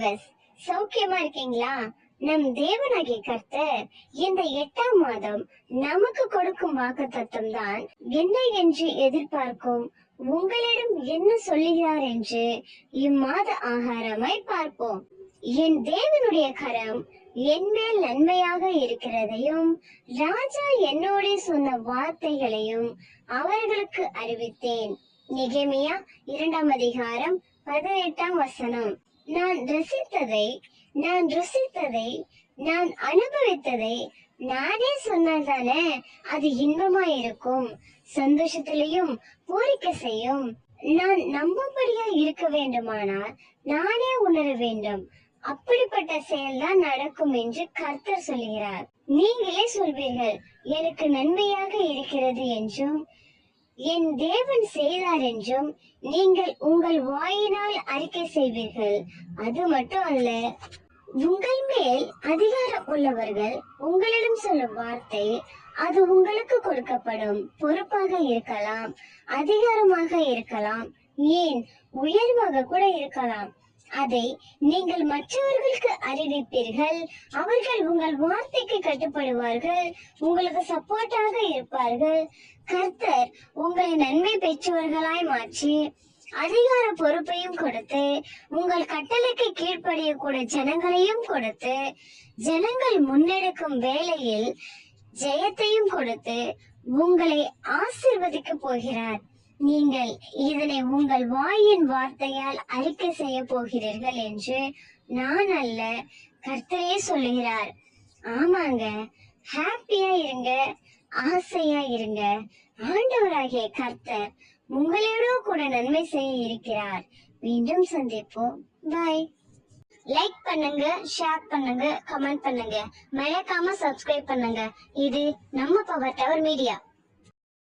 Viewers சௌக்கியமா இருக்கீங்களா? நம் தேவனாகிய கர்த்தர் இந்த எட்டாம் மாதம் நமக்கு கொடுக்கும் வாக்கு தத்துவம் தான் என்ன என்று எதிர்பார்க்கும்? உங்களிடம் என்ன சொல்லுகிறார் என்று இம்மாத ஆகாரமாய் பார்ப்போம். என் தேவனுடைய கரம் என்மேல் நன்மையாக இருக்கிறதையும் ராஜா என்னோட சொன்ன வார்த்தைகளையும் அவர்களுக்கு அறிவித்தேன். நிகேமியா இரண்டாம் அதிகாரம் பதினெட்டாம் வசனம். நான் ரசித்ததை நான் ருசித்ததை நான் அனுபவித்ததை நானே சொன்னால்தானே அது இன்பமா இருக்கும் சந்தோஷத்திலையும் பூரிக்க செய்யும் நான் நம்பும்படியா இருக்க வேண்டுமானால் நானே உணர வேண்டும். அப்படிப்பட்ட செயல்தான் நடக்கும் என்று கர்த்தர் சொல்கிறார். நீங்களே சொல்வீர்கள் எனக்கு நன்மையாக இருக்கிறது என்றும் என் தேவன் செய்தார் என்றும் நீங்கள் உங்கள் வாயினால் அறிக்கை செய்வீர்கள். அது மட்டும் அல்ல உங்கள் மேல் அதிகாரம் உள்ளவர்கள் உங்களிடம் சொல்லும் வார்த்தை அது உங்களுக்கு கொடுக்கப்படும். பொறுப்பாக இருக்கலாம் அதிகாரமாக இருக்கலாம் ஏன் உயர்வாக கூட இருக்கலாம். அதை நீங்கள் மற்றவர்களுக்கு அறிவிப்பீர்கள். அவர்கள் உங்கள் வார்த்தைக்கு கட்டுப்படுவார்கள் உங்களுக்கு சப்போர்ட்டாக இருப்பார்கள். கர்த்தர் உங்களை நன்மை பெற்றவர்களாய் மாற்றி அதிகார பொறுப்பையும் கொடுத்து உங்கள் கட்டளைக்கு கீழ்ப்படியக்கூடிய ஜனங்களையும் கொடுத்து ஜனங்கள் முன்னெடுக்கும் வேளையில் ஜெயத்தையும் கொடுத்து உங்களை ஆசிர்வதிக்க போகிறார். நீங்கள் இதனை உங்கள் வாயின் வார்த்தையால் அறிக்கை செய்ய போகிறீர்கள் என்று நான் அல்ல கர்த்தரே சொல்லுகிறார். ஆமாங்க ஹாப்பியா இருங்க ஆசையா இருங்க. ஆண்டவராகிய கர்த்தர் உங்களோட கூட நன்மை செய்ய இருக்கிறார். மீண்டும் சந்திப்போம். பாய் லைக் பண்ணுங்க ஷேர் பண்ணுங்க கமெண்ட் பண்ணுங்க. மறக்காம சப்ஸ்கிரைப் பண்ணுங்க. இது நம்ம பவர் டவர் மீடியா